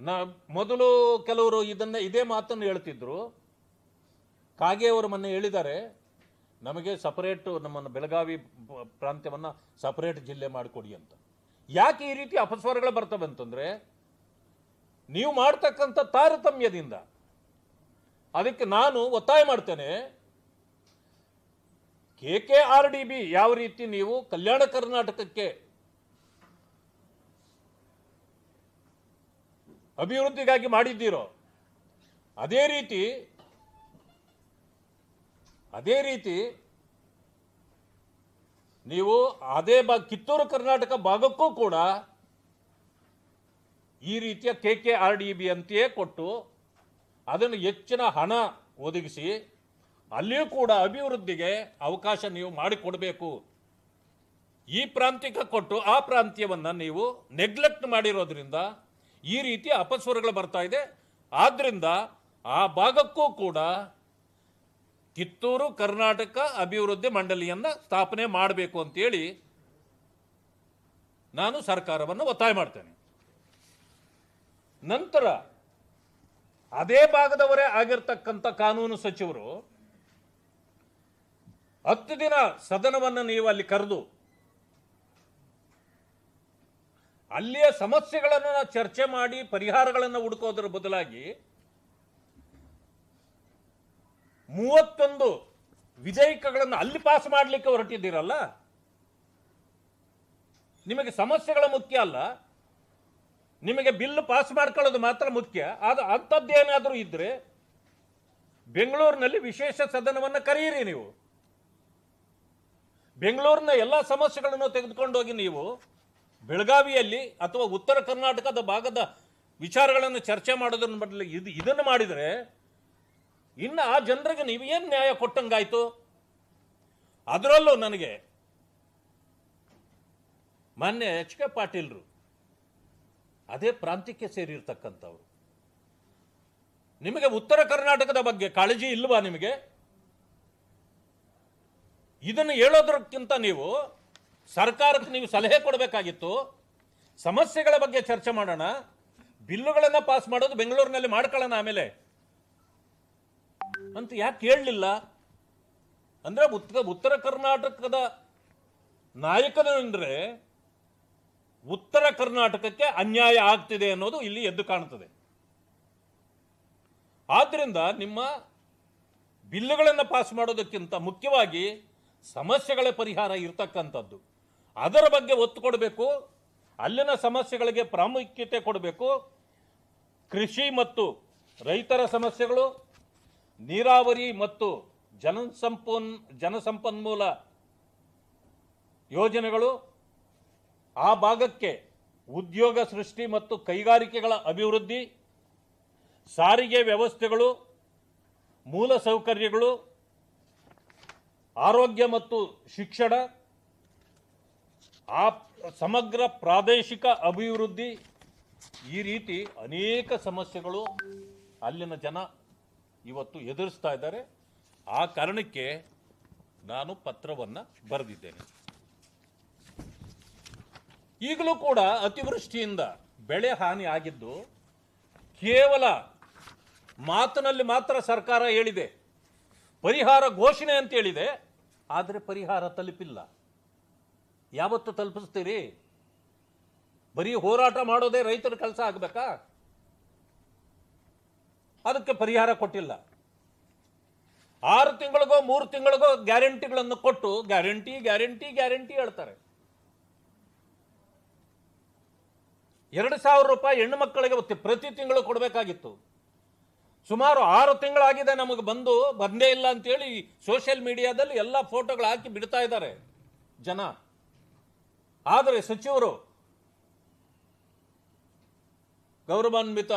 ನಾ ಮೊದಲು ಕೆಲವರು ಇದನ್ನ, ಇದೇ ಮಾತನ್ನು ಹೇಳ್ತಿದ್ರು. ಕಾಗೆ ಅವರು ಮೊನ್ನೆ ಹೇಳಿದ್ದಾರೆ, ನಮಗೆ ಸಪರೇಟ್ ನಮ್ಮನ್ನು ಬೆಳಗಾವಿ ಪ್ರಾಂತ್ಯವನ್ನು ಸಪರೇಟ್ ಜಿಲ್ಲೆ ಮಾಡಿಕೊಡಿ ಅಂತ. ಯಾಕೆ ಈ ರೀತಿ ಅಪಸ್ವರಗಳು ಬರ್ತವೆ ಅಂತಂದರೆ, ನೀವು ಮಾಡ್ತಕ್ಕಂಥ ತಾರತಮ್ಯದಿಂದ. ಅದಕ್ಕೆ ನಾನು ಒತ್ತಾಯ ಮಾಡ್ತೇನೆ, K K R D B ಯಾವ ರೀತಿ ನೀವು ಕಲ್ಯಾಣ ಕರ್ನಾಟಕಕ್ಕೆ ಅಭಿವೃದ್ಧಿಗಾಗಿ ಮಾಡಿದ್ದೀರೋ, ಅದೇ ರೀತಿ ಅದೇ ರೀತಿ ನೀವು ಅದೇ ಬಾ, ಕಿತ್ತೂರು ಕರ್ನಾಟಕ ಭಾಗಕ್ಕೂ ಕೂಡ ಈ ರೀತಿಯ K K R D B ಅಂತೆಯೇ ಕೊಟ್ಟು ಅದನ್ನು ಹೆಚ್ಚಿನ ಹಣ ಒದಗಿಸಿ ಅಲ್ಲಿಯೂ ಕೂಡ ಅಭಿವೃದ್ಧಿಗೆ ಅವಕಾಶ ನೀವು ಮಾಡಿಕೊಡಬೇಕು. ಈ ಪ್ರಾಂತ್ಯಕ್ಕೆ ಕೊಟ್ಟು ಆ ಪ್ರಾಂತ್ಯವನ್ನು ನೀವು ನೆಗ್ಲೆಕ್ಟ್ ಮಾಡಿರೋದ್ರಿಂದ ಈ ರೀತಿ ಅಪಸ್ವರಗಳು ಬರ್ತಾ ಇದೆ. ಆದ್ದರಿಂದ ಆ ಭಾಗಕ್ಕೂ ಕೂಡ ಕಿತ್ತೂರು ಕರ್ನಾಟಕ ಅಭಿವೃದ್ಧಿ ಮಂಡಳಿಯನ್ನು ಸ್ಥಾಪನೆ ಮಾಡಬೇಕು ಅಂತೇಳಿ ನಾನು ಸರ್ಕಾರವನ್ನು ಒತ್ತಾಯ ಮಾಡ್ತೇನೆ. ನಂತರ ಅದೇ ಭಾಗದವರೇ ಆಗಿರ್ತಕ್ಕಂಥ ಕಾನೂನು ಸಚಿವರು ಹತ್ತು ದಿನ ಸದನವನ್ನು ನೀವು ಅಲ್ಲಿ ಕರೆದು ಅಲ್ಲಿಯ ಸಮಸ್ಯೆಗಳನ್ನು ಚರ್ಚೆ ಮಾಡಿ ಪರಿಹಾರಗಳನ್ನು ಹುಡುಕೋದ್ರ ಬದಲಾಗಿ ಮೂವತ್ತೊಂದು ವಿಧೇಯಕಗಳನ್ನು ಅಲ್ಲಿ ಪಾಸ್ ಮಾಡಲಿಕ್ಕೆ ಹೊರಟಿದ್ದೀರಲ್ಲ? ನಿಮಗೆ ಸಮಸ್ಯೆಗಳ ಮುಖ್ಯ ಅಲ್ಲ. ನಿಮಗೆ ಬಿಲ್ ಪಾಸ್ ಮಾಡ್ಕೊಳ್ಳೋದು ಮಾತ್ರ ಮುಖ್ಯ. ಅದು ಅಂಥದ್ದೇನಾದರೂ ಇದ್ರೆ ಬೆಂಗಳೂರಿನಲ್ಲಿ ವಿಶೇಷ ಸದನವನ್ನು ಕರೆಯಿರಿ ನೀವು. ಬೆಂಗಳೂರಿನ ಎಲ್ಲ ಸಮಸ್ಯೆಗಳನ್ನು ತೆಗೆದುಕೊಂಡೋಗಿ ನೀವು. ಬೆಳಗಾವಿಯಲ್ಲಿ ಅಥವಾ ಉತ್ತರ ಕರ್ನಾಟಕದ ಭಾಗದ ವಿಚಾರಗಳನ್ನು ಚರ್ಚೆ ಮಾಡೋದ್ರ ಬದಲು ಇದು ಇದನ್ನು ಮಾಡಿದರೆ ಇನ್ನು ಆ ಜನರಿಗೆ ನೀವು ಏನು ನ್ಯಾಯ ಕೊಟ್ಟಂಗಾಯಿತು? ಅದರಲ್ಲೂ ನನಗೆ ಮಾನ್ಯ ಎಚ್ ಕೆ ಪಾಟೀಲ್ರು ಅದೇ ಪ್ರಾಂತ್ಯಕ್ಕೆ ಸೇರಿರ್ತಕ್ಕಂಥವ್ರು. ನಿಮಗೆ ಉತ್ತರ ಕರ್ನಾಟಕದ ಬಗ್ಗೆ ಕಾಳಜಿ ಇಲ್ವಾ ನಿಮಗೆ? ಇದನ್ನು ಹೇಳೋದಕ್ಕಿಂತ ನೀವು ಸರ್ಕಾರಕ್ಕೆ ನೀವು ಸಲಹೆ ಕೊಡಬೇಕಾಗಿತ್ತು. ಸಮಸ್ಯೆಗಳ ಬಗ್ಗೆ ಚರ್ಚೆ ಮಾಡೋಣ. ಬಿಲ್ಲುಗಳನ್ನು ಪಾಸ್ ಮಾಡೋದು ಬೆಂಗಳೂರಿನಲ್ಲಿ ಮಾಡ್ಕೊಳ್ಳೋಣ ಆಮೇಲೆ. ಅಂತ ಯಾಕೆ ಕೇಳಲಿಲ್ಲ ಅಂದ್ರೆ ಉತ್ತರ ಉತ್ತರ ಕರ್ನಾಟಕದ ನಾಯಕನೆಂದ್ರೆ ಉತ್ತರ ಕರ್ನಾಟಕಕ್ಕೆ ಅನ್ಯಾಯ ಆಗ್ತಿದೆ ಅನ್ನೋದು ಇಲ್ಲಿ ಎದ್ದು ಕಾಣುತ್ತದೆ. ಆದ್ರಿಂದ ನಿಮ್ಮ ಬಿಲ್ಲುಗಳನ್ನು ಪಾಸ್ ಮಾಡೋದಕ್ಕಿಂತ ಮುಖ್ಯವಾಗಿ ಸಮಸ್ಯೆಗಳ ಪರಿಹಾರ ಇರ್ತಕ್ಕಂಥದ್ದು. ಅದರ ಬಗ್ಗೆ ಒತ್ತು ಕೊಡಬೇಕು, ಅಲ್ಲಿನ ಸಮಸ್ಯೆಗಳಿಗೆ ಪ್ರಾಮುಖ್ಯತೆ ಕೊಡಬೇಕು. ಕೃಷಿ ಮತ್ತು ರೈತರ ಸಮಸ್ಯೆಗಳು, ನೀರಾವರಿ ಮತ್ತು ಜನಸಂಪನ್, ಜನಸಂಪನ್ಮೂಲ ಯೋಜನೆಗಳು, ಆ ಭಾಗಕ್ಕೆ ಉದ್ಯೋಗ ಸೃಷ್ಟಿ ಮತ್ತು ಕೈಗಾರಿಕೆಗಳ ಅಭಿವೃದ್ಧಿ, ಸಾರಿಗೆ ವ್ಯವಸ್ಥೆಗಳು ಮೂಲ ಸೌಕರ್ಯಗಳು ಆರೋಗ್ಯ ಮತ್ತು ಶಿಕ್ಷಣ ಆ ಸಮಗ್ರ ಪ್ರಾದೇಶಿಕ ಅಭಿವೃದ್ಧಿ ಈ ರೀತಿ ಅನೇಕ ಸಮಸ್ಯೆಗಳು ಅಲ್ಲಿನ ಜನ ಇವತ್ತು ಎದುರಿಸ್ತಾ ಇದ್ದಾರೆ. ಆ ಕಾರಣಕ್ಕೆ ನಾನು ಪತ್ರವನ್ನು ಬರೆದಿದ್ದೇನೆ. ಈಗಲೂ ಕೂಡ ಅತಿವೃಷ್ಟಿಯಿಂದ ಬೆಳೆ ಹಾನಿ ಆಗಿದ್ದು ಕೇವಲ ಮಾತಿನಲ್ಲಿ ಮಾತ್ರ ಸರ್ಕಾರ ಹೇಳಿದೆ. ಪರಿಹಾರ ಘೋಷಣೆ ಅಂತ ಹೇಳಿದೆ. ಆದರೆ ಪರಿಹಾರ ತಲುಪಿಲ್ಲ. ಯಾವತ್ತು ತಲುಪಿಸ್ತೀರಿ? ಬರೀ ಹೋರಾಟ ಮಾಡೋದೇ ರೈತರ ಕೆಲಸ ಆಗಬೇಕಾ? ಅದಕ್ಕೆ ಪರಿಹಾರ ಕೊಟ್ಟಿಲ್ಲ. ಆರು ತಿಂಗಳಿಗೋ, ಮೂರು ತಿಂಗಳಿಗೋ ಗ್ಯಾರಂಟಿಗಳನ್ನು ಕೊಟ್ಟು ಗ್ಯಾರಂಟಿ ಗ್ಯಾರಂಟಿ ಗ್ಯಾರಂಟಿ ಹೇಳ್ತಾರೆ. ಎರಡು ಸಾವಿರ ರೂಪಾಯಿ ಹೆಣ್ಣು ಮಕ್ಕಳಿಗೆ ಪ್ರತಿ ತಿಂಗಳು ಕೊಡಬೇಕಾಗಿತ್ತು. ಸುಮಾರು ಆರು ತಿಂಗಳಾಗಿದೆ ನಮಗೆ ಬಂದು, ಬಂದೇ ಇಲ್ಲ ಅಂತೇಳಿ ಸೋಷಿಯಲ್ ಮೀಡಿಯಾದಲ್ಲಿ ಎಲ್ಲ ಫೋಟೋಗಳು ಹಾಕಿ ಬಿಡ್ತಾ ಇದ್ದಾರೆ ಜನ. ಆದರೆ ಸಚಿವರು ಗೌರವಾನ್ವಿತ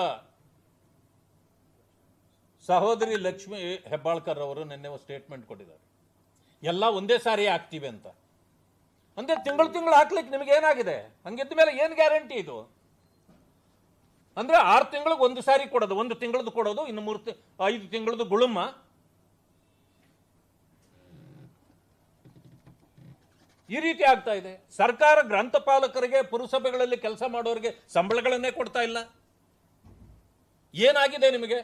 ಸಹೋದರಿ ಲಕ್ಷ್ಮಿ ಹೆಬ್ಬಾಳ್ಕರ್ ಅವರು ನಿನ್ನೆ ಸ್ಟೇಟ್ಮೆಂಟ್ ಕೊಟ್ಟಿದ್ದಾರೆ. ಎಲ್ಲ ಒಂದೇ ಸಾರಿ ಹಾಕ್ತೀವಿ ಅಂತ. ಅಂದ್ರೆ ತಿಂಗಳು ತಿಂಗಳು ಹಾಕ್ಲಿಕ್ಕೆ ನಿಮಗೆ ಏನಾಗಿದೆ? ಹಂಗಿದ್ದ ಮೇಲೆ ಏನು ಗ್ಯಾರಂಟಿ ಇದು? ಅಂದ್ರೆ ಆರು ತಿಂಗಳಿಗೆ ಒಂದು ಸಾರಿ ಕೊಡೋದು, ಒಂದು ತಿಂಗಳದ್ದು ಕೊಡೋದು, ಇನ್ನು ಮೂರು ತಿ- ಐದು ತಿಂಗಳದ್ದು ಗುಳುಮ. ಈ ರೀತಿ ಆಗ್ತಾ ಇದೆ. ಸರ್ಕಾರ ಗ್ರಂಥಪಾಲಕರಿಗೆ ಪುರಸಭೆಗಳಲ್ಲಿ ಕೆಲಸ ಮಾಡೋರಿಗೆ ಸಂಬಳಗಳನ್ನೇ ಕೊಡ್ತಾ ಇಲ್ಲ. ಏನಾಗಿದೆ ನಿಮಗೆ?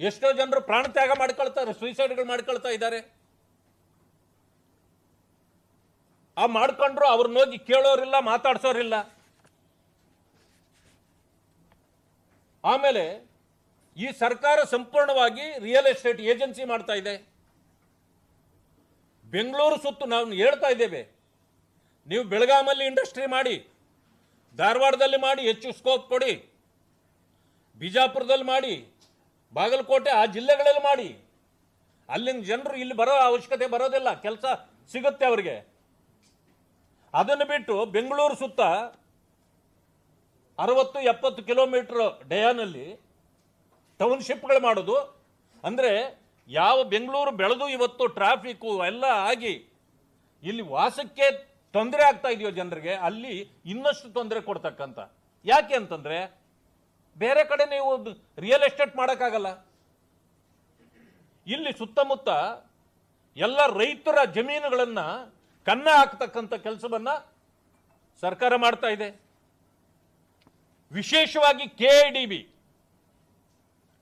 ಎಷ್ಟೋ ಜನರು ಪ್ರಾಣ ತ್ಯಾಗ ಮಾಡ್ಕೊಳ್ತಾರೆ ಸೂಸೈಡ್ಗಳು ಮಾಡ್ಕೊಳ್ತಾ ಇದ್ದಾರೆ. ಆ ಮಾಡ್ಕೊಂಡ್ರು ಅವ್ರನ್ನ ಹೋಗಿ ಕೇಳೋರಿಲ್ಲ, ಮಾತಾಡ್ಸೋರಿಲ್ಲ. ಆಮೇಲೆ ಈ ಸರ್ಕಾರ ಸಂಪೂರ್ಣವಾಗಿ ರಿಯಲ್ ಎಸ್ಟೇಟ್ ಏಜೆನ್ಸಿ ಮಾಡ್ತಾ ಇದೆ. ಬೆಂಗಳೂರು ಸುತ್ತು ನಾವು ಹೇಳ್ತಾ ಇದ್ದೇವೆ. ನೀವು ಬೆಳಗಾಮಲ್ಲಿ ಇಂಡಸ್ಟ್ರಿ ಮಾಡಿ, ಧಾರವಾಡದಲ್ಲಿ ಮಾಡಿ, ಹೆಚ್ಚು ಸ್ಕೋಪ್ ಕೊಡಿ, ಬಿಜಾಪುರದಲ್ಲಿ ಮಾಡಿ, ಬಾಗಲಕೋಟೆ ಆ ಜಿಲ್ಲೆಗಳಲ್ಲಿ ಮಾಡಿ. ಅಲ್ಲಿನ ಜನರು ಇಲ್ಲಿ ಬರೋ ಅವಶ್ಯಕತೆ ಬರೋದಿಲ್ಲ, ಕೆಲಸ ಸಿಗುತ್ತೆ ಅವರಿಗೆ. ಅದನ್ನು ಬಿಟ್ಟು ಬೆಂಗಳೂರು ಸುತ್ತ ಅರವತ್ತು, ಎಪ್ಪತ್ತು ಕಿಲೋಮೀಟ್ರ್ ಡಯಾನಲ್ಲಿ ಟೌನ್ಶಿಪ್ಗಳು ಮಾಡೋದು. ಅಂದರೆ ಯಾವ ಬೆಂಗಳೂರು ಬೆಳೆದು ಇವತ್ತು ಟ್ರಾಫಿಕ್ಕು ಎಲ್ಲ ಆಗಿ ಇಲ್ಲಿ ವಾಸಕ್ಕೆ ತೊಂದರೆ ಆಗ್ತಾ ಇದೆಯೋ ಜನರಿಗೆ, ಅಲ್ಲಿ ಇನ್ನಷ್ಟು ತೊಂದರೆ ಕೊಡ್ತಕ್ಕಂಥ. ಯಾಕೆ ಅಂತಂದರೆ, ಬೇರೆ ಕಡೆ ನೀವು ರಿಯಲ್ ಎಸ್ಟೇಟ್ ಮಾಡೋಕ್ಕಾಗಲ್ಲ. ಇಲ್ಲಿ ಸುತ್ತಮುತ್ತ ಎಲ್ಲ ರೈತರ ಜಮೀನುಗಳನ್ನು ಕನ್ನ ಹಾಕ್ತಕ್ಕಂಥ ಕೆಲಸವನ್ನು ಸರ್ಕಾರ ಮಾಡ್ತಾ ಇದೆ. ವಿಶೇಷವಾಗಿ K D B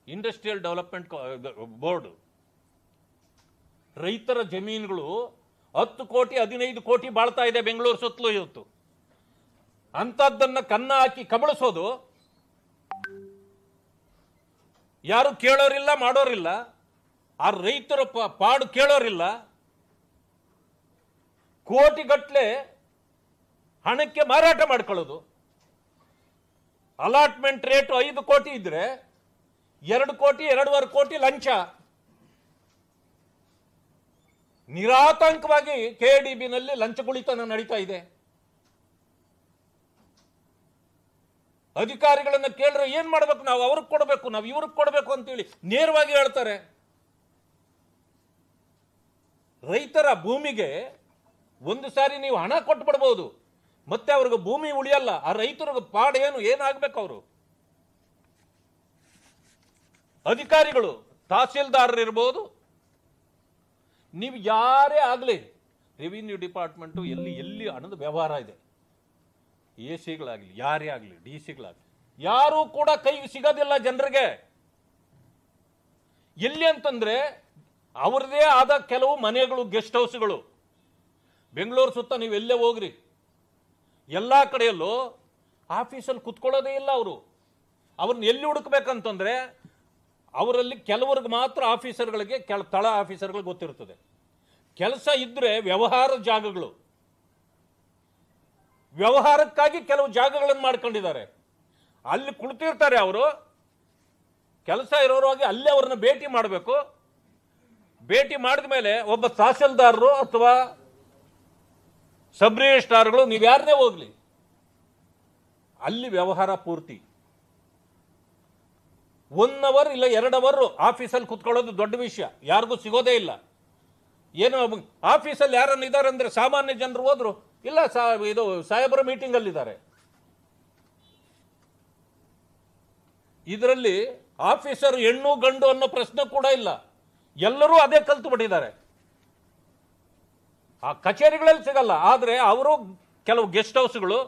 industrial development board. ರೈತರ ಜಮೀನುಗಳು ಹತ್ತು ಕೋಟಿ, ಹದಿನೈದು ಕೋಟಿ ಬಾಳ್ತಾ ಇದೆ ಬೆಂಗಳೂರು ಸುತ್ತಲೂ ಇವತ್ತು. ಅಂಥದ್ದನ್ನ ಕನ್ನ ಹಾಕಿ ಕಬಳಿಸೋದು ಯಾರು ಕೇಳೋರಿಲ್ಲ, ಮಾಡೋರಿಲ್ಲ. ಆ ರೈತರ ಪಾಡು ಕೇಳೋರಿಲ್ಲ. ಕೋಟಿಗಟ್ಲೆ ಹಣಕ್ಕೆ ಮಾರಾಟ ಮಾಡ್ಕೊಳ್ಳೋದು. ಅಲಾಟ್ಮೆಂಟ್ ರೇಟ್ ಐದು ಕೋಟಿ ಇದ್ರೆ ಎರಡು ಕೋಟಿ, ಎರಡೂವರೆ ಕೋಟಿ ಲಂಚ. ನಿರಾತಂಕವಾಗಿ ಕೆ ಡಿ ಬಿನಲ್ಲಿ ಲಂಚ ಕುಳಿತನ ನಡೀತಾ ಇದೆ. ಅಧಿಕಾರಿಗಳನ್ನ ಕೇಳಿದ್ರೆ ಏನ್ ಮಾಡ್ಬೇಕು ನಾವು? ಅವ್ರಿಗೆ ಕೊಡಬೇಕು, ನಾವು ಇವ್ರಿಗೆ ಕೊಡಬೇಕು ಅಂತೇಳಿ ನೇರವಾಗಿ ಹೇಳ್ತಾರೆ. ರೈತರ ಭೂಮಿಗೆ ಒಂದು ಸಾರಿ ನೀವು ಹಣ ಕೊಟ್ಟು ಬಿಡ್ಬೋದು ಮತ್ತೆ ಅವ್ರಿಗೆ ಭೂಮಿ ಉಳಿಯಲ್ಲ, ಆ ರೈತರಿಗೆ ಪಾಡ ಏನು, ಏನಾಗ್ಬೇಕು ಅವರು? ಅಧಿಕಾರಿಗಳು ತಹಸೀಲ್ದಾರರು ಇರ್ಬೋದು ನೀವು ಯಾರೇ ಆಗಲಿ ರೆವಿನ್ಯೂ ಡಿಪಾರ್ಟ್ಮೆಂಟು ಎಲ್ಲಿ ಎಲ್ಲಿ ಹಣದ ವ್ಯವಹಾರ ಇದೆ. ಎ ಸಿಗಳಾಗಲಿ ಯಾರೇ ಆಗಲಿ ಡಿ ಸಿಗಳಾಗಲಿ ಯಾರೂ ಕೂಡ ಕೈಗೆ ಸಿಗೋದಿಲ್ಲ ಜನರಿಗೆ. ಎಲ್ಲಿ ಅಂತಂದರೆ, ಅವ್ರದ್ದೇ ಆದ ಕೆಲವು ಮನೆಗಳು ಗೆಸ್ಟ್ ಹೌಸ್ಗಳು ಬೆಂಗಳೂರು ಸುತ್ತ ನೀವು ಎಲ್ಲೇ ಹೋಗ್ರಿ, ಎಲ್ಲ ಕಡೆಯಲ್ಲೂ ಆಫೀಸಲ್ಲಿ ಕುತ್ಕೊಳ್ಳೋದೇ ಇಲ್ಲ ಅವರು. ಅವ್ರನ್ನ ಎಲ್ಲಿ ಹುಡುಕ್ಬೇಕಂತಂದ್ರೆ ಅವರಲ್ಲಿ ಕೆಲವ್ರಿಗೆ ಮಾತ್ರ ಆಫೀಸರ್ಗಳಿಗೆ ಕೆಲ ತಳ ಆಫೀಸರ್ಗಳಿಗೆ ಗೊತ್ತಿರ್ತದೆ ಕೆಲಸ ಇದ್ದರೆ ವ್ಯವಹಾರ ಜಾಗಗಳು. ವ್ಯವಹಾರಕ್ಕಾಗಿ ಕೆಲವು ಜಾಗಗಳನ್ನು ಮಾಡ್ಕೊಂಡಿದ್ದಾರೆ. ಅಲ್ಲಿ ಕುಳಿತಿರ್ತಾರೆ ಅವರು. ಕೆಲಸ ಇರೋರಾಗಿ ಅಲ್ಲೇ ಅವ್ರನ್ನ ಭೇಟಿ ಮಾಡಬೇಕು. ಭೇಟಿ ಮಾಡಿದ ಮೇಲೆ ಒಬ್ಬ ತಹಸೀಲ್ದಾರರು ಅಥವಾ ಸಬ್ ರಿಜಿಸ್ಟ್ರಾರ್ಗಳು ನೀವು ಯಾರನ್ನೇ ಹೋಗಲಿ. ಅಲ್ಲಿ ವ್ಯವಹಾರ ಪೂರ್ತಿ. ಒನ್ ಅವರ್ ಇಲ್ಲ ಎರಡು ಅವರ್ ಆಫೀಸಲ್ಲಿ ಕುತ್ಕೊಳ್ಳೋದು ದೊಡ್ಡ ವಿಷಯ. ಯಾರಿಗೂ ಸಿಗೋದೇ ಇಲ್ಲ. ಏನು ಆಫೀಸಲ್ಲಿ ಯಾರನ್ನು ಇದ್ದಾರೆ ಅಂದರೆ ಸಾಮಾನ್ಯ ಜನರು ಹೋದರು, ಇಲ್ಲ ಸಾ ಇದು ಸಾಹೇಬರ ಮೀಟಿಂಗಲ್ಲಿದ್ದಾರೆ ಇದರಲ್ಲಿ ಆಫೀಸರ್ ಹೆಣ್ಣು ಗಂಡು ಅನ್ನೋ ಪ್ರಶ್ನೆ ಕೂಡ ಇಲ್ಲ. ಎಲ್ಲರೂ ಅದೇ ಕಲ್ತು ಬಿಟ್ಟಿದ್ದಾರೆ. ಆ ಕಚೇರಿಗಳಲ್ಲಿ ಸಿಗಲ್ಲ, ಆದರೆ ಅವರು ಕೆಲವು ಗೆಸ್ಟ್ ಹೌಸ್ಗಳು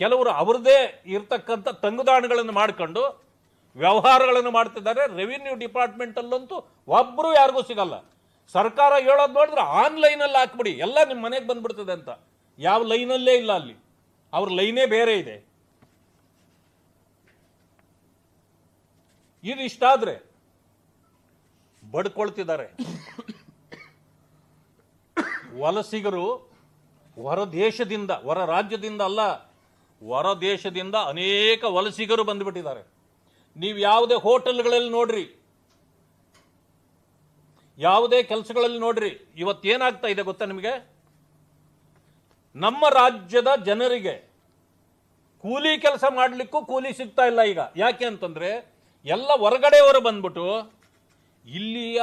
ಕೆಲವರು ಅವ್ರದ್ದೇ ಇರ್ತಕ್ಕಂಥ ತಂಗುದಾಣಗಳನ್ನು ಮಾಡ್ಕೊಂಡು ವ್ಯವಹಾರಗಳನ್ನು ಮಾಡ್ತಿದ್ದಾರೆ. ರೆವಿನ್ಯೂ ಡಿಪಾರ್ಟ್ಮೆಂಟಲ್ಲಂತೂ ಒಬ್ಬರು ಯಾರಿಗೂ ಸಿಗಲ್ಲ. ಸರ್ಕಾರ ಹೇಳೋದು ನೋಡಿದ್ರೆ ಆನ್ಲೈನಲ್ಲಿ ಹಾಕ್ಬಿಡಿ. ಎಲ್ಲ ನಿಮ್ಮ ಮನೆಗೆ ಬಂದ್ಬಿಡ್ತದೆ ಅಂತ. ಯಾವ ಲೈನಲ್ಲೇ ಇಲ್ಲ ಅಲ್ಲಿ. ಅವ್ರ ಲೈನೇ ಬೇರೆ ಇದೆ. ಇದು ಇಷ್ಟಾದ್ರೆ ಬಡ್ಕೊಳ್ತಿದ್ದಾರೆ. ವಲಸಿಗರು ಹೊರ ದೇಶದಿಂದ, ಹೊರ ರಾಜ್ಯದಿಂದ ಅಲ್ಲ, ಹೊರ ದೇಶದಿಂದ ಅನೇಕ ವಲಸಿಗರು ಬಂದುಬಿಟ್ಟಿದ್ದಾರೆ. ನೀವು ಯಾವುದೇ ಹೋಟೆಲ್ಗಳಲ್ಲಿ ನೋಡ್ರಿ. ಯಾವುದೇ ಕೆಲಸಗಳಲ್ಲಿ ನೋಡ್ರಿ. ಇವತ್ತೇನಾಗ್ತಾ ಇದೆ ಗೊತ್ತಾ ನಿಮಗೆ? ನಮ್ಮ ರಾಜ್ಯದ ಜನರಿಗೆ ಕೂಲಿ ಕೆಲಸ ಮಾಡಲಿಕ್ಕೂ ಕೂಲಿ ಸಿಗ್ತಾ ಇಲ್ಲ ಈಗ. ಯಾಕೆ ಅಂತಂದ್ರೆ ಎಲ್ಲ ಹೊರಗಡೆಯವರು ಬಂದ್ಬಿಟ್ಟು ಇಲ್ಲಿಯ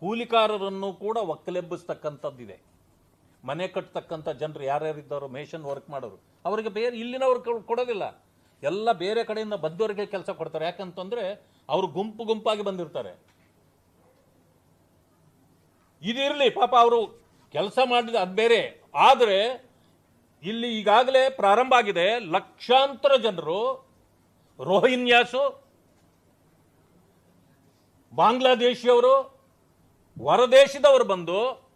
ಕೂಲಿಕಾರರನ್ನು ಕೂಡ ಒಕ್ಕಲೆಬ್ಬಿಸ್ತಕ್ಕಂಥದ್ದಿದೆ. ಮನೆ ಕಟ್ತಕ್ಕಂಥ ಜನರು ಯಾರ್ಯಾರಿದ್ದಾರೋ, ಮೇಷನ್ ವರ್ಕ್ ಮಾಡೋರು. ಅವರಿಗೆ ಬೇರೆ ಇಲ್ಲಿನವ್ರು ಕೊಡೋದಿಲ್ಲ. ಎಲ್ಲ ಬೇರೆ ಕಡೆಯಿಂದ ಬಂದವರಿಗೆ ಕೆಲಸ ಕೊಡ್ತಾರೆ. ಯಾಕಂತಂದರೆ ಅವರು ಗುಂಪು ಗುಂಪಾಗಿ ಬಂದಿರ್ತಾರೆ. ಇದಿರಲಿ, ಪಾಪ ಅವರು ಕೆಲಸ ಮಾಡಿದ ಅದು ಬೇರೆ. ಆದರೆ ಇಲ್ಲಿ ಈಗಾಗಲೇ ಪ್ರಾರಂಭ ಆಗಿದೆ. ಲಕ್ಷಾಂತರ ಜನರು, ರೋಹಿನ್ಯಾಸು, ಬಾಂಗ್ಲಾದೇಶಿಯವರು, ಹೊರದೇಶದವರು ಬಂದು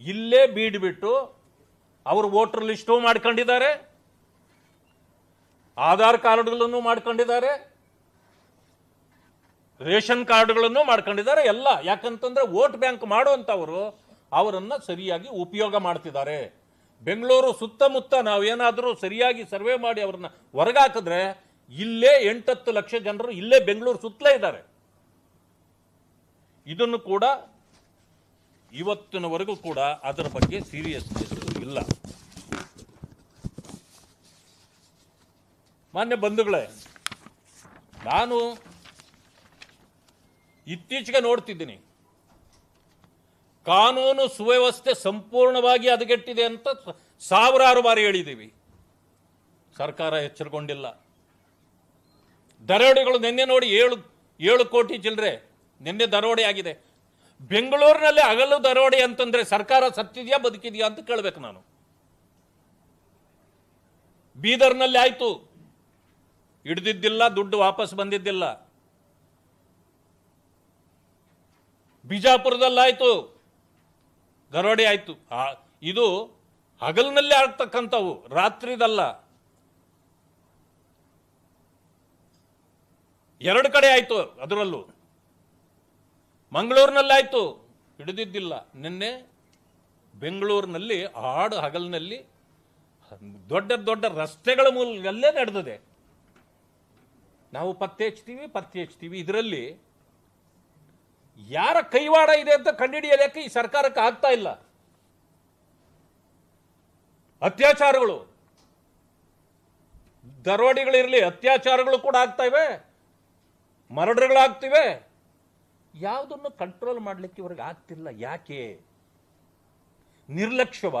ಇಲ್ಲೇ ಬೀಡ್ಬಿಟ್ಟು ಅವರು ವೋಟರ್ ಲಿಸ್ಟು ಮಾಡ್ಕೊಂಡಿದ್ದಾರೆ. ಆಧಾರ್ ಕಾರ್ಡ್ಗಳನ್ನು ಮಾಡ್ಕೊಂಡಿದ್ದಾರೆ, ರೇಷನ್ ಕಾರ್ಡ್ಗಳನ್ನು ಮಾಡ್ಕೊಂಡಿದ್ದಾರೆ, ಎಲ್ಲ. ಯಾಕಂತಂದ್ರೆ ವೋಟ್ ಬ್ಯಾಂಕ್ ಮಾಡುವಂಥವರು ಅವರನ್ನು ಸರಿಯಾಗಿ ಉಪಯೋಗ ಮಾಡ್ತಿದ್ದಾರೆ. ಬೆಂಗಳೂರು ಸುತ್ತಮುತ್ತ ನಾವೇನಾದರೂ ಸರಿಯಾಗಿ ಸರ್ವೆ ಮಾಡಿ ಅವ್ರನ್ನ ಹೊರಗಾಕಿದ್ರೆ ಇಲ್ಲೇ ಎಂಟತ್ತು ಲಕ್ಷ ಜನರು ಇಲ್ಲೇ ಬೆಂಗಳೂರು ಸುತ್ತಲೇ ಇದ್ದಾರೆ. ಇದನ್ನು ಕೂಡ ಇವತ್ತಿನವರೆಗೂ ಕೂಡ ಅದರ ಬಗ್ಗೆ ಸೀರಿಯಸ್ನೆಸ್ ಇಲ್ಲ. ಮಾನ್ಯ ಬಂಧುಗಳೇ, ನಾನು ಇತ್ತೀಚೆಗೆ ನೋಡ್ತಿದ್ದೀನಿ. ಕಾನೂನು ಸುವ್ಯವಸ್ಥೆ ಸಂಪೂರ್ಣವಾಗಿ ಹದಗೆಟ್ಟಿದೆ ಅಂತ ಸಾವಿರಾರು ಬಾರಿ ಹೇಳಿದ್ದೀವಿ. ಸರ್ಕಾರ ಎಚ್ಚರಿಕೊಂಡಿಲ್ಲ ದರೋಡೆಗಳು ನಿನ್ನೆ ನೋಡಿ ಏಳು ಏಳು ಕೋಟಿ ಚಿಲ್ಲರೆ ನಿನ್ನೆ ದರೋಡೆ ಆಗಿದೆ. ಬೆಂಗಳೂರಿನಲ್ಲಿ ಹಗಲು ದರೋಡೆ ಅಂತಂದ್ರೆ ಸರ್ಕಾರ ಸತ್ತಿದೆಯಾ ಬದುಕಿದೆಯಾ ಅಂತ ಕೇಳಬೇಕು ನಾನು. ಬೀದರ್ನಲ್ಲಿ ಆಯ್ತು. ಹಿಡ್ದಿದ್ದಿಲ್ಲ ದುಡ್ಡು ವಾಪಸ್ ಬಂದಿದ್ದಿಲ್ಲ. ಬಿಜಾಪುರದಲ್ಲಾಯ್ತು ಗರೋಡೆ ಆಯ್ತು. ಆ, ಇದು ಹಗಲಿನಲ್ಲಿ ಆಗ್ತಕ್ಕಂಥವು ರಾತ್ರಿದಲ್ಲ. ಎರಡು ಕಡೆ ಆಯ್ತು ಅದರಲ್ಲೂ. ಮಂಗಳೂರಿನಲ್ಲಾಯ್ತು ಹಿಡಿದಿದ್ದಿಲ್ಲ. ನಿನ್ನೆ ಬೆಂಗಳೂರಿನಲ್ಲಿ ಆಡು ಹಗಲಿನಲ್ಲಿ ದೊಡ್ಡ ದೊಡ್ಡ ರಸ್ತೆಗಳ ಮೂಲಕಲ್ಲೇ ನಡೆದಿದೆ. ನಾವು ಪತ್ತೆ ಹಚ್ತೀವಿ ಪತ್ತೆ ಹಚ್ತೀವಿ. ಇದರಲ್ಲಿ ಯಾರ ಕೈವಾಡ ಇದೆ ಅಂತ ಕಂಡುಹಿಡಿಯಲಿಕ್ಕೆ ಈ ಸರ್ಕಾರಕ್ಕೆ ಆಗ್ತಾ ಇಲ್ಲ. ಅತ್ಯಾಚಾರಗಳು. ದರೋಡೆಗಳಿರಲಿ ಅತ್ಯಾಚಾರಗಳು ಕೂಡ ಆಗ್ತಾ ಇವೆ. ಮರಡರ್ಗಳಾಗ್ತಿವೆ. ಯಾವುದನ್ನು ಕಂಟ್ರೋಲ್ ಮಾಡಲಿಕ್ಕೆ ಇವ್ರಿಗೆ ಆಗ್ತಿಲ್ಲ. ಯಾಕೆ? ನಿರ್ಲಕ್ಷ್ಯವ?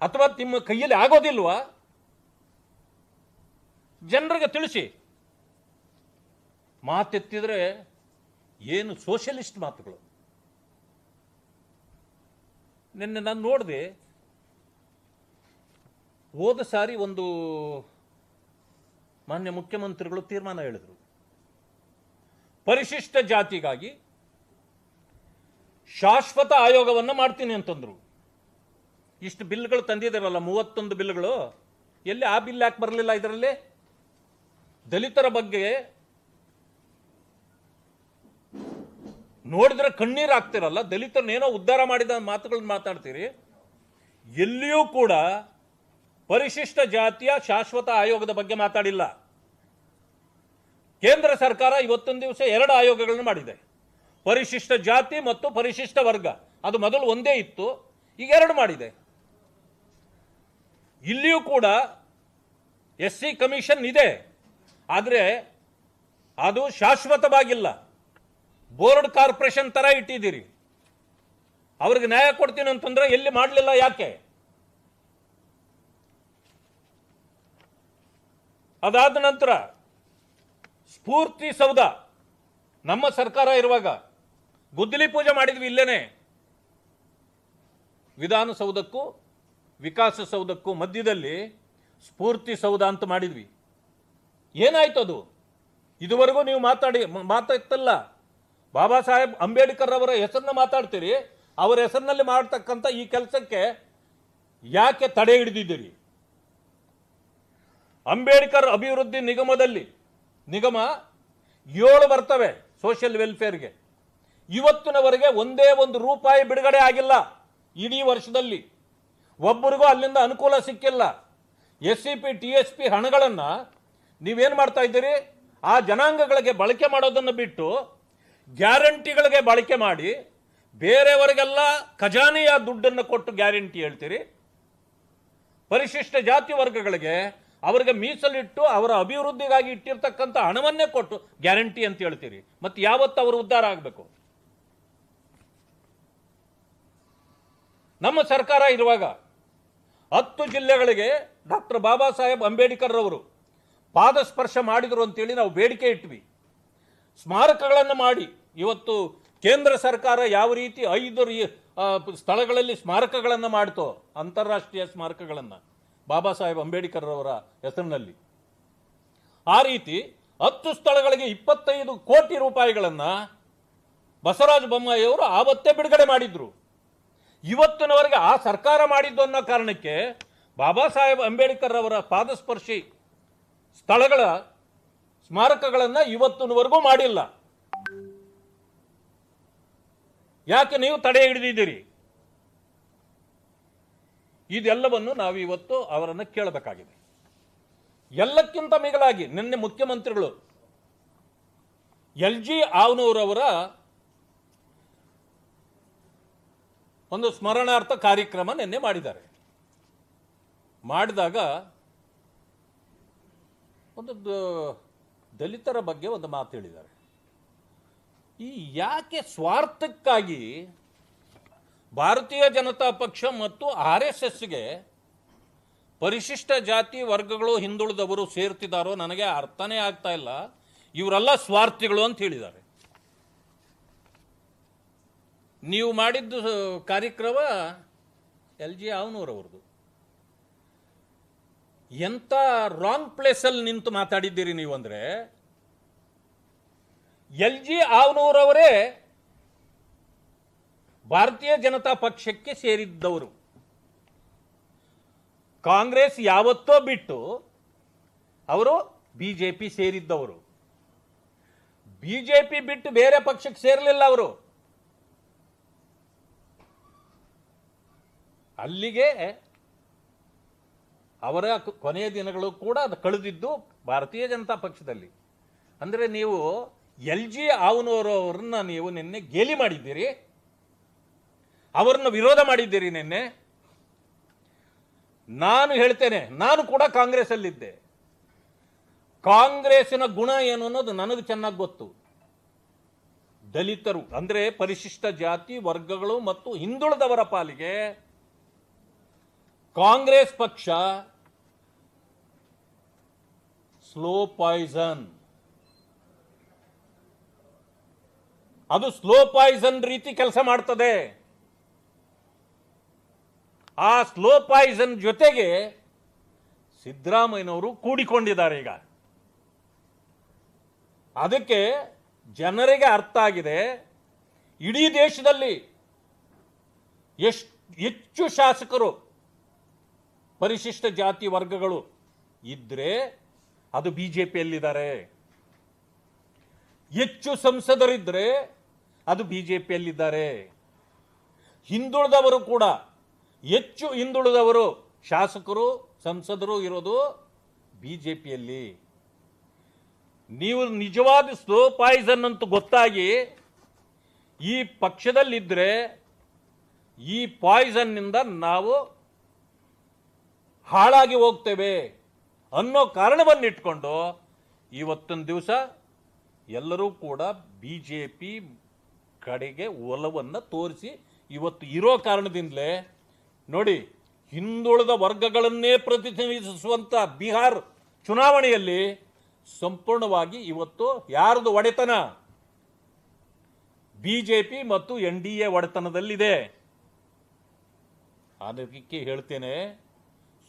ಅಥವಾ ನಿಮ್ಮ ಕೈಯಲ್ಲಿ ಆಗೋದಿಲ್ವಾ? ಜನರಿಗೆ ತಿಳಿಸಿ. ಮಾತೆತ್ತಿದ್ರೆ ಏನು ಸೋಷಲಿಸ್ಟ್ ಮಾತುಗಳು. ನಿನ್ನೆ ನಾನು ನೋಡಿದೆ, ಹೋದ ಸಾರಿ ಒಂದು ಮಾನ್ಯ ಮುಖ್ಯಮಂತ್ರಿಗಳು ತೀರ್ಮಾನ ಹೇಳಿದರು. ಪರಿಶಿಷ್ಟ ಜಾತಿಗಾಗಿ ಶಾಶ್ವತ ಆಯೋಗವನ್ನು ಮಾಡ್ತೀನಿ ಅಂತಂದ್ರು. ಇಷ್ಟು ಬಿಲ್ಗಳು ತಂದಿದ್ದಾರಲ್ಲ, ಮೂವತ್ತೊಂದು ಬಿಲ್ಗಳು, ಎಲ್ಲಿ ಆ ಬಿಲ್ ಯಾಕೆ ಬರಲಿಲ್ಲ ಇದರಲ್ಲಿ? ದಲಿತರ ಬಗ್ಗೆ ನೋಡಿದ್ರೆ ಕಣ್ಣೀರು ಆಗ್ತಿರಲ್ಲ ದಲಿತರನ್ನೇನೋ ಉದ್ಧಾರ ಮಾಡಿದ ಮಾತುಗಳನ್ನ ಮಾತಾಡ್ತೀರಿ. ಎಲ್ಲಿಯೂ ಕೂಡ ಪರಿಶಿಷ್ಟ ಜಾತಿಯ ಶಾಶ್ವತ ಆಯೋಗದ ಬಗ್ಗೆ ಮಾತಾಡಿಲ್ಲ. ಕೇಂದ್ರ ಸರ್ಕಾರ ಇವತ್ತೊಂದು ದಿವಸ ಎರಡು ಆಯೋಗಗಳನ್ನು ಮಾಡಿದೆ. ಪರಿಶಿಷ್ಟ ಜಾತಿ ಮತ್ತು ಪರಿಶಿಷ್ಟ ವರ್ಗ. ಅದು ಮೊದಲು ಒಂದೇ ಇತ್ತು, ಈಗ ಎರಡು ಮಾಡಿದೆ. ಇಲ್ಲಿಯೂ ಕೂಡ ಎಸ್ ಸಿ ಕಮಿಷನ್ ಇದೆ. ಆದರೆ ಅದು ಶಾಶ್ವತವಾಗಿಲ್ಲ. ಬೋರ್ಡ್ ಕಾರ್ಪೊರೇಷನ್ ತರ ಇಟ್ಟಿದ್ದೀರಿ. ಅವ್ರಿಗೆ ನ್ಯಾಯ ಕೊಡ್ತೀನಿ ಅಂತಂದ್ರೆ ಎಲ್ಲಿ ಮಾಡಲಿಲ್ಲ ಯಾಕೆ? ಅದಾದ ನಂತರ ಸ್ಫೂರ್ತಿ ಸೌಧ ನಮ್ಮ ಸರ್ಕಾರ ಇರುವಾಗ ಗುದ್ದಲಿ ಪೂಜೆ ಮಾಡಿದ್ವಿ ಇಲ್ಲೇನೆ. ವಿಧಾನಸೌಧಕ್ಕೂ ವಿಕಾಸಸೌಧಕ್ಕೂ ಮಧ್ಯದಲ್ಲಿ ಸ್ಫೂರ್ತಿ ಸೌಧ ಅಂತ ಮಾಡಿದ್ವಿ. ಏನಾಯ್ತು ಅದು? ಇದುವರೆಗೂ ನೀವು ಮಾತಾಡಿ ಮಾತಾಡ್ತಲ್ಲ. ಬಾಬಾ ಸಾಹೇಬ್ ಅಂಬೇಡ್ಕರ್ ಅವರ ಹೆಸರನ್ನ ಮಾತಾಡ್ತೀರಿ, ಅವರ ಹೆಸರಿನಲ್ಲಿ ಮಾಡ್ತಕ್ಕಂಥ ಈ ಕೆಲಸಕ್ಕೆ ಯಾಕೆ ತಡೆ ಹಿಡಿದಿದ್ದೀರಿ? ಅಂಬೇಡ್ಕರ್ ಅಭಿವೃದ್ಧಿ ನಿಗಮದಲ್ಲಿ, ನಿಗಮ ಏಳು ಬರ್ತವೆ ಸೋಷಿಯಲ್ ವೆಲ್ಫೇರ್ಗೆ ಇವತ್ತಿನವರೆಗೆ ಒಂದೇ ಒಂದು ರೂಪಾಯಿ ಬಿಡುಗಡೆ ಆಗಿಲ್ಲ ಇಡೀ ವರ್ಷದಲ್ಲಿ. ಒಬ್ಬರಿಗೂ ಅಲ್ಲಿಂದ ಅನುಕೂಲ ಸಿಕ್ಕಿಲ್ಲ. S C P T S P ಹಣಗಳನ್ನು ನೀವೇನು ಮಾಡ್ತಾ ಇದ್ದೀರಿ? ಆ ಜನಾಂಗಗಳಿಗೆ ಬಳಕೆ ಮಾಡೋದನ್ನು ಬಿಟ್ಟು ಗ್ಯಾರಂಟಿಗಳಿಗೆ ಬಳಕೆ ಮಾಡಿ ಬೇರೆಯವರಿಗೆಲ್ಲ ಖಜಾನೆಯ ದುಡ್ಡನ್ನು ಕೊಟ್ಟು ಗ್ಯಾರಂಟಿ ಹೇಳ್ತೀರಿ? ಪರಿಶಿಷ್ಟ ಜಾತಿ ವರ್ಗಗಳಿಗೆ ಅವರಿಗೆ ಮೀಸಲಿಟ್ಟು ಅವರ ಅಭಿವೃದ್ಧಿಗಾಗಿ ಇಟ್ಟಿರ್ತಕ್ಕಂಥ ಹಣವನ್ನೇ ಕೊಟ್ಟು ಗ್ಯಾರಂಟಿ ಅಂತ ಹೇಳ್ತೀರಿ. ಮತ್ತೆ ಯಾವತ್ತು ಅವರು ಉದ್ಧಾರ ಆಗಬೇಕು? ನಮ್ಮ ಸರ್ಕಾರ ಇರುವಾಗ ಹತ್ತು ಜಿಲ್ಲೆಗಳಿಗೆ ಡಾಕ್ಟರ್ ಬಾಬಾ ಸಾಹೇಬ್ ಅಂಬೇಡ್ಕರ್ ಅವರು ಪಾದಸ್ಪರ್ಶ ಮಾಡಿದರು ಅಂತೇಳಿ ನಾವು ಬೇಡಿಕೆ ಇಟ್ವಿ. ಸ್ಮಾರಕಗಳನ್ನು ಮಾಡಿ. ಇವತ್ತು ಕೇಂದ್ರ ಸರ್ಕಾರ ಯಾವ ರೀತಿ ಐದು ಸ್ಥಳಗಳಲ್ಲಿ ಸ್ಮಾರಕಗಳನ್ನು ಮಾಡ್ತೋ, ಅಂತಾರಾಷ್ಟ್ರೀಯ ಸ್ಮಾರಕಗಳನ್ನು, ಬಾಬಾ ಸಾಹೇಬ್ ಅಂಬೇಡ್ಕರ್ ಅವರ ಹೆಸರಿನಲ್ಲಿ. ಆ ರೀತಿ ಹತ್ತು ಸ್ಥಳಗಳಿಗೆ ಇಪ್ಪತ್ತೈದು ಕೋಟಿ ರೂಪಾಯಿಗಳನ್ನು ಬಸವರಾಜ ಬೊಮ್ಮಾಯಿಯವರು ಆವತ್ತೇ ಬಿಡುಗಡೆ ಮಾಡಿದ್ರು. ಇವತ್ತಿನವರೆಗೆ ಆ ಸರ್ಕಾರ ಮಾಡಿದ್ದು ಅನ್ನೋ ಕಾರಣಕ್ಕೆ ಬಾಬಾ ಸಾಹೇಬ್ ಅಂಬೇಡ್ಕರ್ ಅವರ ಪಾದಸ್ಪರ್ಶಿ ಸ್ಥಳಗಳ ಸ್ಮಾರಕಗಳನ್ನು ಇವತ್ತಿನವರೆಗೂ ಮಾಡಿಲ್ಲ. ಯಾಕೆ ನೀವು ತಡೆ ಹಿಡಿದಿದ್ದೀರಿ? ಇದೆಲ್ಲವನ್ನು ನಾವು ಇವತ್ತು ಅವರನ್ನು ಕೇಳಬೇಕಾಗಿದೆ. ಎಲ್ಲಕ್ಕಿಂತ ಮಿಗಿಲಾಗಿ ನಿನ್ನೆ ಮುಖ್ಯಮಂತ್ರಿಗಳು ಎಲ್ ಜಿ ಆವನೂರವರ ಒಂದು ಸ್ಮರಣಾರ್ಥ ಕಾರ್ಯಕ್ರಮ ನಿನ್ನೆ ಮಾಡಿದ್ದಾರೆ. ಮಾಡಿದಾಗ ಒಂದು ದಲಿತರ ಬಗ್ಗೆ ಒಂದು ಮಾತು ಹೇಳಿದ್ದಾರೆ. ಈ ಯಾಕೆ ಸ್ವಾರ್ಥಕ್ಕಾಗಿ ಭಾರತೀಯ ಜನತಾ ಪಕ್ಷ ಮತ್ತು ಆರ್ ಎಸ್ ಎಸ್ಗೆ ಪರಿಶಿಷ್ಟ ಜಾತಿ ವರ್ಗಗಳು ಹಿಂದುಳಿದವರು ಸೇರ್ತಿದ್ದಾರೋ ನನಗೆ ಅರ್ಥನೇ ಆಗ್ತಾ ಇಲ್ಲ. ಇವರೆಲ್ಲ ಸ್ವಾರ್ಥಿಗಳು ಅಂತ ಹೇಳಿದ್ದಾರೆ. ನೀವು ಮಾಡಿದ್ದು ಕಾರ್ಯಕ್ರಮ ಎಲ್ ಜಿ ಅವನೂರವ್ರದ್ದು ಎಂಥ ರಾಂಗ್ ಪ್ಲೇಸಲ್ಲಿ ನಿಂತು ಮಾತಾಡಿದ್ದೀರಿ ನೀವು ಅಂದರೆ, ಎಲ್ ಜಿ ಆವನೂರವರೇ ಭಾರತೀಯ ಜನತಾ ಪಕ್ಷಕ್ಕೆ ಸೇರಿದ್ದವರು. ಕಾಂಗ್ರೆಸ್ ಯಾವತ್ತೋ ಬಿಟ್ಟು ಅವರು ಬಿಜೆಪಿ ಸೇರಿದ್ದವರು. ಬಿಜೆಪಿ ಬಿಟ್ಟು ಬೇರೆ ಪಕ್ಷಕ್ಕೆ ಸೇರಲಿಲ್ಲ ಅವರು. ಅಲ್ಲಿಗೆ ಅವರ ಕೊನೆಯ ದಿನಗಳು ಕೂಡ ಅದು ಕಳೆದಿದ್ದು ಭಾರತೀಯ ಜನತಾ ಪಕ್ಷದಲ್ಲಿ. ಅಂದರೆ ನೀವು ಎಲ್ ಜಿ ಅವರನ್ನ ನೀವು ನಿನ್ನೆ ಗೇಲಿ ಮಾಡಿದ್ದೀರಿ. ಅವರನ್ನು ವಿರೋಧ ಮಾಡಿದ್ದೀರಿ ನಿನ್ನೆ. ನಾನು ಹೇಳ್ತೇನೆ, ನಾನು ಕೂಡ ಕಾಂಗ್ರೆಸ್ಸಲ್ಲಿದ್ದೆ. ಕಾಂಗ್ರೆಸ್ಸಿನ ಗುಣ ಏನು ಅನ್ನೋದು ನನಗೆ ಚೆನ್ನಾಗಿ ಗೊತ್ತು. ದಲಿತರು, ಅಂದರೆ ಪರಿಶಿಷ್ಟ ಜಾತಿ ವರ್ಗಗಳು ಮತ್ತು ಹಿಂದುಳಿದವರ ಪಾಲಿಗೆ ಕಾಂಗ್ರೆಸ್ ಪಕ್ಷ ಸ್ಲೋ ಪಾಯ್ಸನ್. ಅದು ಸ್ಲೋ ಪಾಯ್ಸನ್ ರೀತಿ ಕೆಲಸ ಮಾಡ್ತದೆ. ಆ ಸ್ಲೋ ಪಾಯ್ಸನ್ ಜೊತೆಗೆ ಸಿದ್ದರಾಮಯ್ಯನವರು ಕೂಡಿಕೊಂಡಿದ್ದಾರೆ ಈಗ. ಅದಕ್ಕೆ ಜನರಿಗೆ ಅರ್ಥ ಆಗಿದೆ, ಇಡೀ ದೇಶದಲ್ಲಿ ಎಷ್ಟು, ಹೆಚ್ಚು ಶಾಸಕರು, ಪರಿಶಿಷ್ಟ ಜಾತಿ ವರ್ಗಗಳು ಇದ್ರೆ ಅದು ಬಿಜೆಪಿಯಲ್ಲಿದ್ದಾರೆ. ಹೆಚ್ಚು ಸಂಸದರಿದ್ದರೆ ಅದು ಬಿಜೆಪಿಯಲ್ಲಿದ್ದಾರೆ. ಹಿಂದುಳಿದವರು ಕೂಡ, ಹೆಚ್ಚು ಹಿಂದುಳಿದವರು ಶಾಸಕರು, ಸಂಸದರು ಇರೋದು ಬಿಜೆಪಿಯಲ್ಲಿ. ನೀವು ನಿಜವಾದ ಸ್ಲೋ ಪಾಯ್ಸನ್ ಅಂತ ಗೊತ್ತಾಗಿ ಈ ಪಕ್ಷದಲ್ಲಿದ್ದರೆ ಈ ಪಾಯ್ಸನ್ನಿಂದ ನಾವು ಹಾಳಾಗಿ ಹೋಗ್ತೇವೆ. ಅನ್ನೋ ಕಾರಣವನ್ನಿಟ್ಕೊಂಡು ಇವತ್ತಿನ ದಿವಸ ಎಲ್ಲರೂ ಕೂಡ ಬಿ ಜೆ ಪಿ ಕಡೆಗೆ ಒಲವನ್ನು ತೋರಿಸಿ ಇವತ್ತು ಇರೋ ಕಾರಣದಿಂದಲೇ ನೋಡಿ, ಹಿಂದುಳಿದ ವರ್ಗಗಳನ್ನೇ ಪ್ರತಿನಿಧಿಸುವಂಥ ಬಿಹಾರ್ ಚುನಾವಣೆಯಲ್ಲಿ ಸಂಪೂರ್ಣವಾಗಿ ಇವತ್ತು ಯಾರದು ಒಡೆತನ? ಬಿ ಜೆ ಪಿ ಮತ್ತು ಎನ್ ಡಿ ಎ ಒಡೆತನದಲ್ಲಿದೆ. ಅದಕ್ಕೆ ಹೇಳ್ತೇನೆ,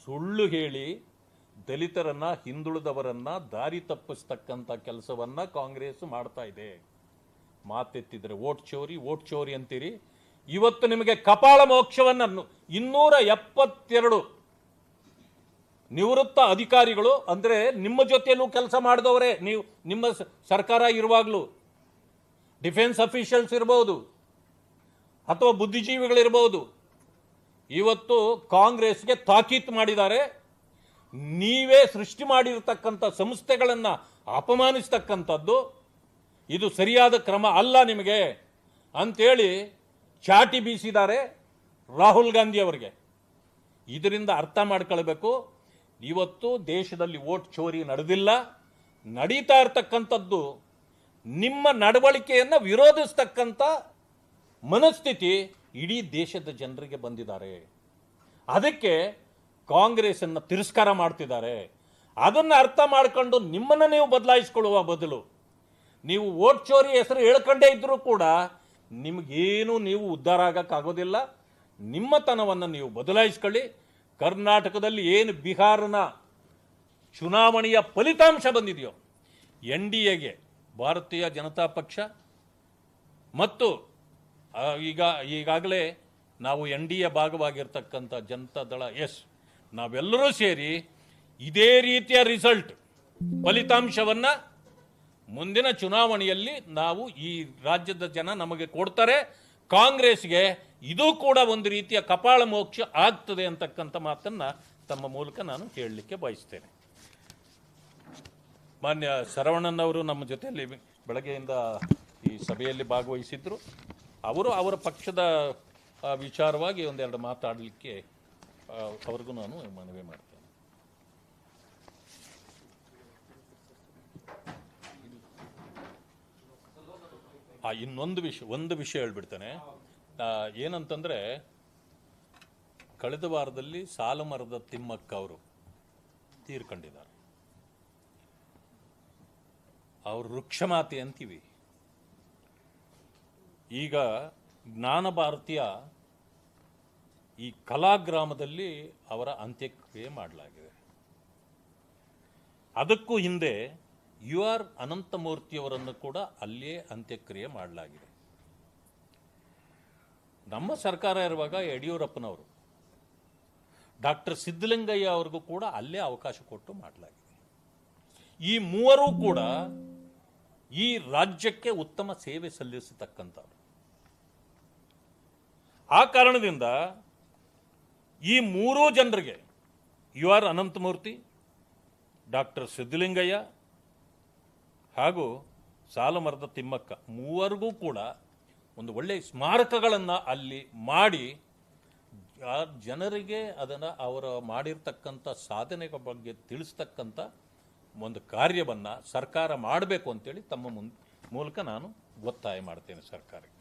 ಸುಳ್ಳು ಹೇಳಿ ದಲಿತರನ್ನ, ಹಿಂದುಳಿದವರನ್ನ ದಾರಿ ತಪ್ಪಿಸ್ತಕ್ಕಂಥ ಕೆಲಸವನ್ನ ಕಾಂಗ್ರೆಸ್ ಮಾಡ್ತಾ ಇದೆ. ಮಾತೆತ್ತಿದ್ರೆ ಓಟ್ ಚೋರಿ ಓಟ್ ಚೋರಿ ಅಂತೀರಿ. ಇವತ್ತು ನಿಮಗೆ ಕಪಾಳ ಮೋಕ್ಷವನ್ನು ಇನ್ನೂರ ಎಪ್ಪತ್ತೆರಡು ನಿವೃತ್ತ ಅಧಿಕಾರಿಗಳು, ಅಂದ್ರೆ ನಿಮ್ಮ ಜೊತೆಯಲ್ಲೂ ಕೆಲಸ ಮಾಡಿದವರೇ, ನೀವು, ನಿಮ್ಮ ಸರ್ಕಾರ ಇರುವಾಗಲೂ, ಡಿಫೆನ್ಸ್ ಅಫಿಷಿಯಲ್ಸ್ ಇರಬಹುದು ಅಥವಾ ಬುದ್ಧಿಜೀವಿಗಳಿರ್ಬೋದು, ಇವತ್ತು ಕಾಂಗ್ರೆಸ್ಗೆ ತಾಕೀತು ಮಾಡಿದ್ದಾರೆ. ನೀವೇ ಸೃಷ್ಟಿ ಮಾಡಿರತಕ್ಕಂಥ ಸಂಸ್ಥೆಗಳನ್ನು ಅಪಮಾನಿಸ್ತಕ್ಕಂಥದ್ದು, ಇದು ಸರಿಯಾದ ಕ್ರಮ ಅಲ್ಲ ನಿಮಗೆ ಅಂಥೇಳಿ ಚಾಟಿ ಬೀಸಿದ್ದಾರೆ ರಾಹುಲ್ ಗಾಂಧಿ ಅವರಿಗೆ. ಇದರಿಂದ ಅರ್ಥ ಮಾಡ್ಕೊಳ್ಬೇಕು, ಇವತ್ತು ದೇಶದಲ್ಲಿ ವೋಟ್ ಚೋರಿ ನಡೆದಿಲ್ಲ, ನಡೀತಾ ಇರ್ತಕ್ಕಂಥದ್ದು ನಿಮ್ಮ ನಡವಳಿಕೆಯನ್ನು ವಿರೋಧಿಸ್ತಕ್ಕಂಥ ಮನಸ್ಥಿತಿ ಇಡೀ ದೇಶದ ಜನರಿಗೆ ಬಂದಿದ್ದಾರೆ. ಅದಕ್ಕೆ ಕಾಂಗ್ರೆಸ್ಸನ್ನು ತಿರಸ್ಕಾರ ಮಾಡ್ತಿದ್ದಾರೆ. ಅದನ್ನು ಅರ್ಥ ಮಾಡ್ಕೊಂಡು ನಿಮ್ಮನ್ನು ನೀವು ಬದಲಾಯಿಸ್ಕೊಳ್ಳುವ ಬದಲು. ನೀವು ಓಟ್ ಚೋರಿ ಹೆಸರು ಹೇಳ್ಕೊಂಡೇ ಇದ್ದರೂ ಕೂಡ ನಿಮಗೇನು ನೀವು ಉದ್ಧಾರ ಆಗೋಕ್ಕಾಗೋದಿಲ್ಲ. ನಿಮ್ಮತನವನ್ನು ನೀವು ಬದಲಾಯಿಸ್ಕೊಳ್ಳಿ. ಕರ್ನಾಟಕದಲ್ಲಿ ಏನು ಬಿಹಾರನ ಚುನಾವಣೆಯ ಫಲಿತಾಂಶ ಬಂದಿದೆಯೋ, ಎನ್ ಡಿ ಎಗೆ, ಭಾರತೀಯ ಜನತಾ ಪಕ್ಷ, ಮತ್ತು ಈಗ, ಈಗಾಗಲೇ ನಾವು ಎನ್ ಡಿ ಎ ಭಾಗವಾಗಿರ್ತಕ್ಕಂಥ ಜನತಾ ದಳ ಎಸ್. ನಾವೆಲ್ಲರೂ ಸೇರಿ ಇದೇ ರೀತಿಯ ರಿಸಲ್ಟ್, ಫಲಿತಾಂಶವನ್ನು ಮುಂದಿನ ಚುನಾವಣೆಯಲ್ಲಿ ನಾವು ಈ ರಾಜ್ಯದ ಜನ ನಮಗೆ ಕೊಡ್ತಾರೆ. ಕಾಂಗ್ರೆಸ್ಗೆ ಇದು ಕೂಡ ಒಂದು ರೀತಿಯ ಕಪಾಳ ಮೋಕ್ಷ ಆಗ್ತದೆ ಅಂತಕ್ಕಂಥ ಮಾತನ್ನು ತಮ್ಮ ಮೂಲಕ ನಾನು ಹೇಳಲಿಕ್ಕೆ ಬಯಸ್ತೇನೆ. ಮಾನ್ಯ ಶರವಣನವರು ನಮ್ಮ ಜೊತೆಯಲ್ಲಿ ಬೆಳಗ್ಗೆಯಿಂದ ಈ ಸಭೆಯಲ್ಲಿ ಭಾಗವಹಿಸಿದ್ರು. ಅವರು ಅವರ ಪಕ್ಷದ ವಿಚಾರವಾಗಿ ಒಂದೆರಡು ಮಾತಾಡಲಿಕ್ಕೆ ಅವ್ರಿಗೂ ನಾನು ಮನವಿ ಮಾಡ್ತೇನೆ. ಆ, ಇನ್ನೊಂದು ವಿಷಯ ಒಂದು ವಿಷಯ ಹೇಳ್ಬಿಡ್ತೇನೆ. ಏನಂತಂದ್ರೆ, ಕಳೆದ ವಾರದಲ್ಲಿ ಸಾಲುಮರದ ತಿಮ್ಮಕ್ಕ ಅವರು ತೀರ್ಕೊಂಡಿದ್ದಾರೆ. ಅವರು ವೃಕ್ಷಮಾತೆ ಅಂತೀವಿ. ಈಗ ಜ್ಞಾನ ಭಾರತೀಯ ಈ ಕಲಾಗ್ರಾಮದಲ್ಲಿ ಅವರ ಅಂತ್ಯಕ್ರಿಯೆ ಮಾಡಲಾಗಿದೆ. ಅದಕ್ಕೂ ಹಿಂದೆ ಯು ಆರ್ ಅನಂತಮೂರ್ತಿಯವರನ್ನು ಕೂಡ ಅಲ್ಲಿಯೇ ಅಂತ್ಯಕ್ರಿಯೆ ಮಾಡಲಾಗಿದೆ. ನಮ್ಮ ಸರ್ಕಾರ ಇರುವಾಗ ಯಡಿಯೂರಪ್ಪನವರು, ಡಾಕ್ಟರ್ ಸಿದ್ದಲಿಂಗಯ್ಯ ಅವ್ರಿಗೂ ಕೂಡ ಅಲ್ಲೇ ಅವಕಾಶ ಕೊಟ್ಟು ಮಾಡಲಾಗಿದೆ. ಈ ಮೂವರೂ ಕೂಡ ಈ ರಾಜ್ಯಕ್ಕೆ ಉತ್ತಮ ಸೇವೆ ಸಲ್ಲಿಸತಕ್ಕಂಥವ್ರು. ಆ ಕಾರಣದಿಂದ ಈ ಮೂರೂ ಜನರಿಗೆ U R Ananthamurthy, doctor Siddalingaiah ಹಾಗೂ ಸಾಲುಮರದ ತಿಮ್ಮಕ್ಕ ಮೂವರಿಗೂ ಕೂಡ ಒಂದು ಒಳ್ಳೆಯ ಸ್ಮಾರಕಗಳನ್ನು ಅಲ್ಲಿ ಮಾಡಿ ಜನರಿಗೆ ಅದನ್ನು ಅವರು ಮಾಡಿರ್ತಕ್ಕಂಥ ಸಾಧನೆಗಳ ಬಗ್ಗೆ ತಿಳಿಸ್ತಕ್ಕಂಥ ಒಂದು ಕಾರ್ಯವನ್ನು ಸರ್ಕಾರ ಮಾಡಬೇಕು ಅಂತೇಳಿ ತಮ್ಮ ಮುನ್, ಮೂಲಕ ನಾನು ಒತ್ತಾಯ ಮಾಡ್ತೇನೆ ಸರ್ಕಾರಕ್ಕೆ.